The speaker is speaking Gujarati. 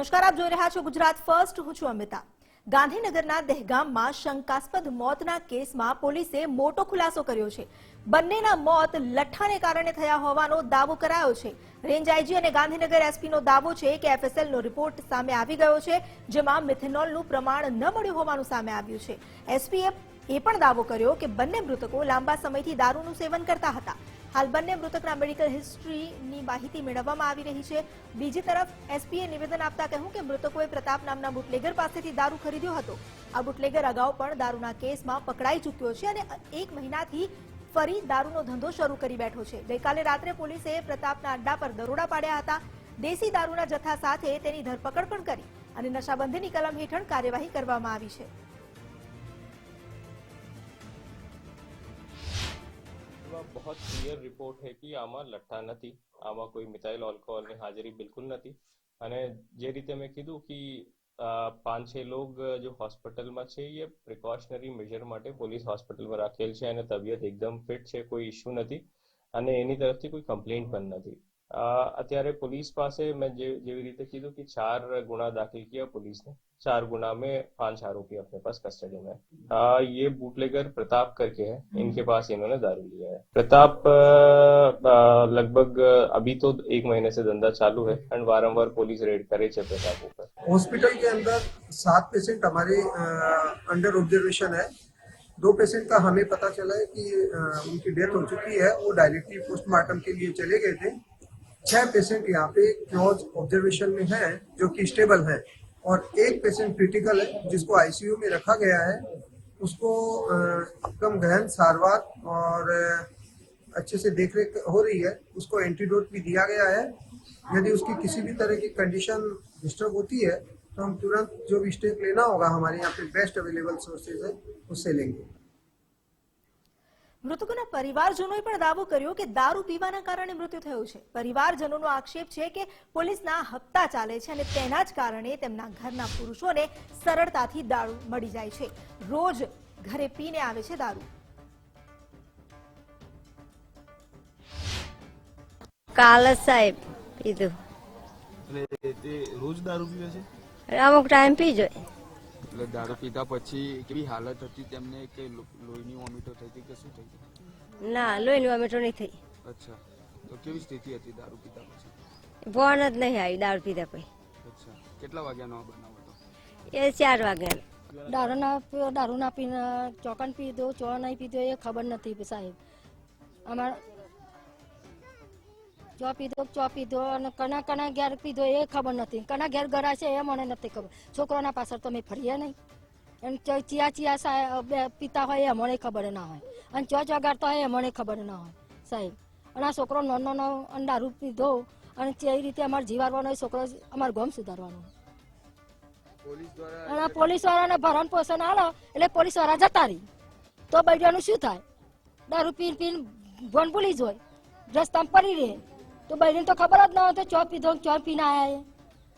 નમસ્કાર, આપ જોઈ રહ્યા છો ગુજરાત ફર્સ્ટ. હું છું અમિતા. ગાંધીનગરના દહેગામમાં શંકાસ્પદ મોતના કેસમાં પોલીસે મોટો ખુલાસો કર્યો છે. બંનેના મોત લઠ્ઠાને કારણે થયા હોવાનો દાવો કરાયો છે. રેન્જ આઈજી અને ગાંધીનગર એસપીનો દાવો છે કે એફએસએલનો રિપોર્ટ સામે આવી ગયો છે, જેમાં મિથેનોલનું પ્રમાણ ન મળ્યું હોવાનું સામે આવ્યું છે. એસપીએ એ પણ દાવો કર્યો કે બંને મૃતકો લાંબા સમયથી દારૂનું સેવન કરતા હતા. હાલ બંને મૃતકના મેડિકલ હિસ્ટ્રીની માહિતી મેળવવામાં આવી રહી છે. બીજી તરફ, એસપીએ નિવેદન આપતા કહ્યું કે મૃતકોએ પ્રતાપ નામના બુટલેગર પાસેથી દારૂ ખરીદ્યો હતો. આ બુટલેગર અગાઉ પણ દારૂના કેસમાં પકડાઈ ચૂક્યો છે અને એક મહિનાથી ફરી દારૂનો ધંધો શરૂ કરી બેઠો છે. ગઈકાલે રાત્રે પોલીસે પ્રતાપના અડ્ડા પર દરોડા પાડ્યા હતા. દેશી દારૂના જથ્થા સાથે તેની ધરપકડ પણ કરી અને નશાબંધીની કલમ હેઠળ કાર્યવાહી કરવામાં આવી છે. બહોત ક્લિયર રિપોર્ટ છે કે આમાં લઠ્ઠા નથી. આમાં કોઈ મિથાઇલ આલ્કોહોલની હાજરી બિલકુલ નથી. અને જે રીતે મેં કીધું કે પાંચ છ લોગ જો હોસ્પિટલમાં છે, એ પ્રિકોશનરી મેજર માટે પોલીસ હોસ્પિટલમાં રાખેલ છે અને તબિયત એકદમ ફિટ છે, કોઈ ઇશ્યુ નથી. અને એની તરફથી કોઈ કમ્પ્લેન્ટ પણ નથી. અત્યારે પોલીસ પાસે મેં જે જેવી રીતે કીધું કે ચાર गुना दाखिल किया पुलिस ने चार गुना में पांच आरोपी अपने पास कस्टडी में है आ, ये बूटलेगर प्रताप करके है इनके पास इन्होंने दारू लिया है प्रताप अ, अ, लगभग अभी तो एक महीने से धंधा चालू है एंड वारंवार पुलिस रेड करे છે प्रताप ऊपर हॉस्पिटल के अंदर सात पेशेंट हमारे अंडर ऑब्जर्वेशन है दो पेशेंट का हमें पता चला है कि अ, उनकी डेथ हो चुकी है वो डायरेक्टली पोस्टमार्टम के लिए चले गए थे छह पेशेंट यहाँ पे क्लोज ऑब्जर्वेशन में है, जो कि स्टेबल है। और एक पेशेंट क्रिटिकल है, जिसको आईसीयू में रखा गया है, उसको एकदम गहन सारवार और अच्छे से देख रेख हो रही है। उसको एंटीडोट भी दिया गया है। यदि उसकी किसी भी तरह की कंडीशन डिस्टर्ब होती है तो हम तुरंत जो भी स्टेप लेना होगा हमारे यहाँ पे बेस्ट अवेलेबल सोर्सेज है, उससे लेंगे। મૃતકોના પરિવારજનોએ પણ દાવો કર્યો કે દારૂ પીવાના કારણે મૃત્યુ થયું છે. પરિવારજનોનો આક્ષેપ છે કે પોલીસના હપ્તા ચાલે છે અને તેના જ કારણે તેમના ઘરના પુરુષોને સરળતાથી દારૂ મળી જાય છે. રોજ ઘરે પીને આવે છે દારૂ. કાલ સાહેબ પીધું. રોજ દારૂ પીવે છે? અમુક ટાઈમ પીજો. એટલે દારૂ પીધા પછી કેવી હાલત હતી તેમને કે લોહીની વોમિટો થઈ હતી કે શું થઈ હતી? ના લોહીની વોમિટો નહીં થઈ. અચ્છા. તો કેવી સ્થિતિ હતી દારૂ પીધા પછી? ભણ જ નહીં આવી દારૂ પીધા પછી. અચ્છા. કેટલા વાગ્યાનો આ બનાવ હતો? એ ચાર વાગ્યાનો દારૂ ના પીવો દારૂ ના પીને ચોકન પીધો ચો નહીં પીધો એ ખબર નથી સાહેબ. અમાર ચો પીધો ચો પીધો અને કના કના ઘેર પીધો એ ખબર નથી. કના ઘેર ગરા છે એ મને નથી ખબર. છોકરાના પાછળ તો અમે ફરીએ નહીં. અને ચિયા ચિયા સાહેબ પીતા હોય એ મને ખબર ના હોય. અને ચો ચોગાડતા હોય એ મને ખબર ના હોય. સાહેબ અને આ છોકરો નાનો નાનો અને દારૂ પીધો અને તે રીતે અમારે જીવાડવાનો છોકરો અમારે ગમ સુધારવાનો. અને પોલીસ વાળાને ભરણ પોષણ આલો એટલે પોલીસવાળા જતા રહી. તો બૈરાનું શું થાય? દારૂ પીન પીન ભણ ભૂલી જ હોય. રસ્તામાં પડી રહે. તો બૈરીને તો ખબર જ ન હતી ચો પીધો ચો પીને એ.